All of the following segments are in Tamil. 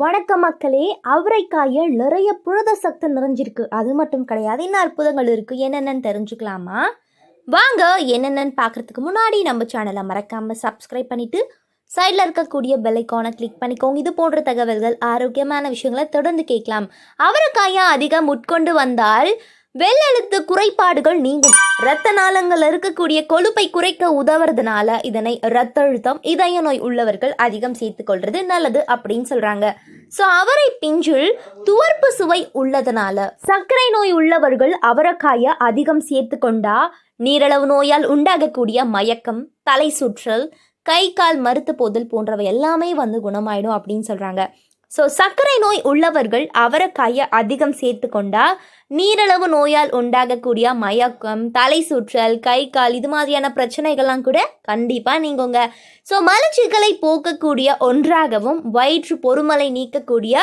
வணக்கம் மக்களே அவரைக்காயில் நிறைய புரத சக்தி நிறைஞ்சிருக்கு. அது மட்டும் கிடையாது இன்னும் அற்புதங்கள் இருக்குது என்னென்னு தெரிஞ்சுக்கலாமா? வாங்க என்னென்னு பார்க்கறதுக்கு முன்னாடி நம்ம சேனலை மறக்காம சப்ஸ்கிரைப் பண்ணிவிட்டு சைடில் இருக்கக்கூடிய பெல்லைக்கானை கிளிக் பண்ணிக்கோங்க. இது போன்ற தகவல்கள் ஆரோக்கியமான விஷயங்களை தொடர்ந்து கேட்கலாம். அவரைக்காயை அதிகம் உட்கொண்டு வந்தால் வெள்ளெழுத்து குறைபாடுகள் நீங்கும். இரத்த நாளங்கள் இருக்கக்கூடிய கொழுப்பை குறைக்க உதவுறதுனால இதனை இரத்த அழுத்தம் இதய நோய் உள்ளவர்கள் அதிகம் சேர்த்துக்கொள்றது நல்லது அப்படின்னு சொல்றாங்க. ஸோ அவரை பிஞ்சில் துவர்ப்பு சுவை உள்ளதுனால சர்க்கரை நோய் உள்ளவர்கள் அவரைக்காயை அதிகம் சேர்த்து கொண்டா நீரளவு நோயால் உண்டாகக்கூடிய மயக்கம் தலை சுற்றல் கை கால் மறுத்து போதல் போன்றவை எல்லாமே வந்து குணமாயிடும் அப்படின்னு சொல்றாங்க. ஸோ சர்க்கரை நோய் உள்ளவர்கள் அவரைக்காயை அதிகம் சேர்த்து கொண்டா நீரளவு நோயால் உண்டாகக்கூடிய மயக்கம் தலை சுற்றல் கை கால் இது மாதிரியான பிரச்சனைகள்லாம் கூட கண்டிப்பாக நீங்குங்க. ஸோ மலச்சிக்கலை போக்கக்கூடிய ஒன்றாகவும் வயிற்று பொறுமலை நீக்கக்கூடிய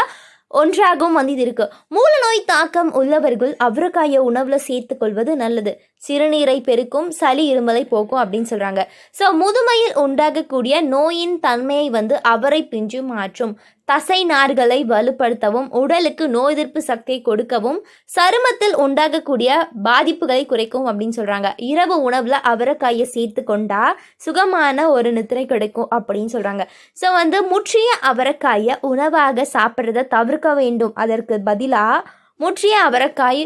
ஒன்றாகவும் வந்து இது இருக்கு. மூல நோய் தாக்கம் உள்ளவர்கள் அவரைக்காயை உணவில் சேர்த்து கொள்வது நல்லது. சிறுநீரை பெருக்கும் சளி இருமலை போக்கும் அப்படின்னு சொல்கிறாங்க ஸோ முதுமையில் உண்டாகக்கூடிய நோயின் தன்மையை வந்து அவரை பிஞ்சு மாற்றும். தசை நார்களை வலுப்படுத்தவும் உடலுக்கு நோய் எதிர்ப்பு சக்தியை கொடுக்கவும் சருமத்தில் உண்டாகக்கூடிய பாதிப்புகளை குறைக்கும் அப்படின்னு சொல்கிறாங்க இரவு உணவில் அவரைக்காயை சேர்த்து கொண்டா சுகமான ஒரு நித்திரை கிடைக்கும் அப்படின்னு சொல்கிறாங்க ஸோ வந்து முற்றிய அவரைக்காயை உணவாக சாப்பிட்றத தவிர்க்க வேண்டும். அதற்கு பதிலாக முற்றிய அவரைக்காய்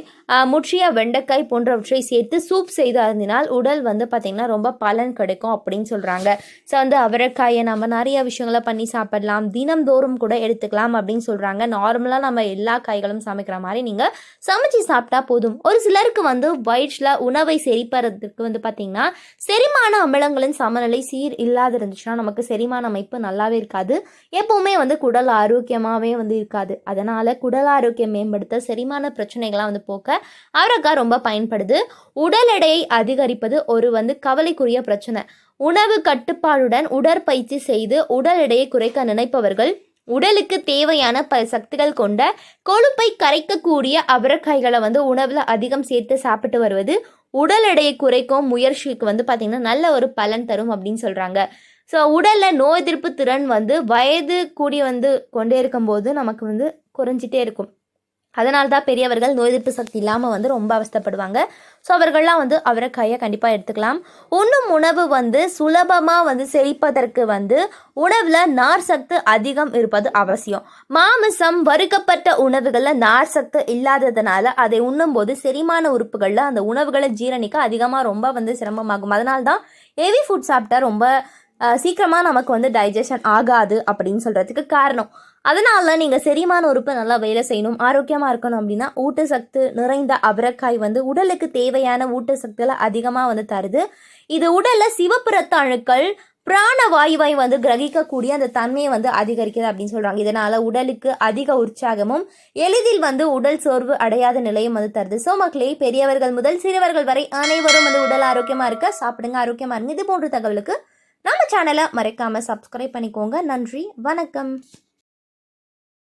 முற்றிய வெண்டைக்காய் போன்றவற்றை சேர்த்து சூப் செய்து அருந்தினால் உடல் வந்து பார்த்திங்கன்னா ரொம்ப பலன் கிடைக்கும் அப்படின்னு சொல்கிறாங்க ஸோ வந்து அவரைக்காயை நம்ம நிறைய விஷயங்களை பண்ணி சாப்பிடலாம். தினம்தோறும் கூட எடுத்துக்கலாம் அப்படின்னு சொல்கிறாங்க நார்மலாக நம்ம எல்லா காய்களும் சமைக்கிற மாதிரி நீங்கள் சமைச்சு சாப்பிட்டா போதும். ஒரு சிலருக்கு வந்து வயிற்றில் உணவை செரிப்பறதுக்கு வந்து பார்த்திங்கன்னா செரிமான அமிலங்களின் சமநிலை சீர் இல்லாத இருந்துச்சுன்னா நமக்கு செரிமான அமைப்பு நல்லாவே இருக்காது. எப்போவுமே வந்து குடல் ஆரோக்கியமாகவே வந்து இருக்காது. அதனால் குடல் ஆரோக்கியம் மேம்படுத்த செரிமான பிரச்சனைகள்லாம் வந்து போக்க அவரைக்காய் ரொம்ப பயன்படுது. உடல் எடையை அதிகரிப்பது ஒரு வந்து கவலைக்குரிய பிரச்சனை. உணவு கட்டுப்பாடுடன் உடற்பயிற்சி செய்து உடல் எடையை குறைக்க நினைப்பவர்கள் உடலுக்கு தேவையான பல சக்திகள் கொண்ட கொழுப்பை கரைக்கக்கூடிய அவரைக்காய்களை வந்து உணவில் அதிகம் சேர்த்து சாப்பிட்டு வருவது உடல் எடையை குறைக்கும் முயற்சிக்கு வந்து பார்த்திங்கன்னா நல்ல ஒரு பலன் தரும் அப்படின்னு சொல்கிறாங்க ஸோ உடலில் நோய் எதிர்ப்பு திறன் வந்து வயது கூடி வந்து கொண்டே இருக்கும்போது நமக்கு வந்து குறைஞ்சிட்டே இருக்கும். அதனால தான் பெரியவர்கள் நோய் எதிர்ப்பு சக்தி இல்லாமல் வந்து ரொம்ப அவஸ்தைப்படுவாங்க. ஸோ அவர்கள்லாம் வந்து அவரைக்காயை கண்டிப்பாக எடுத்துக்கலாம். உண்ணும் உணவு வந்து சுலபமாக வந்து செரிப்பதற்கு வந்து உணவில் நார் சத்து அதிகம் இருப்பது அவசியம். மாமிசம் வறுக்கப்பட்ட உணவுகளில் நார் சத்து இல்லாததுனால அதை உண்ணும்போது செரிமான உறுப்புகளில் அந்த உணவுகளை ஜீரணிக்க அதிகமாக ரொம்ப வந்து சிரமமாகும். அதனால தான் ஹெவி ஃபுட் சாப்பிட்டா ரொம்ப சீக்கிரமாக நமக்கு வந்து டைஜஷன் ஆகாது அப்படின்னு சொல்கிறதுக்கு காரணம். அதனால நீங்கள் செரிமான உறுப்பு நல்லா வேலை செய்யணும் ஆரோக்கியமாக இருக்கணும் அப்படின்னா ஊட்டச்சத்து நிறைந்த அவரக்காய் வந்து உடலுக்கு தேவையான ஊட்டச்சத்துக்களை அதிகமாக வந்து தருது. இது உடலில் சிவப்பு ரத்த அணுக்கள் பிராண வாயுவை வந்து கிரகிக்கக்கூடிய அந்த தன்மையை வந்து அதிகரிக்கிறது அப்படின்னு சொல்கிறாங்க இதனால் உடலுக்கு அதிக உற்சாகமும் எளிதில் வந்து உடல் சோர்வு அடையாத நிலையும் வந்து தருது. ஸோ மக்களே பெரியவர்கள் முதல் சிறியவர்கள் வரை அனைவரும் வந்து உடல் ஆரோக்கியமாக இருக்க சாப்பிடுங்க ஆரோக்கியமாக இருங்க. இது போன்ற தகவலுக்கு நம்ம சேனலை மறக்காமல் சப்ஸ்கிரைப் பண்ணிக்கோங்க. நன்றி. வணக்கம்.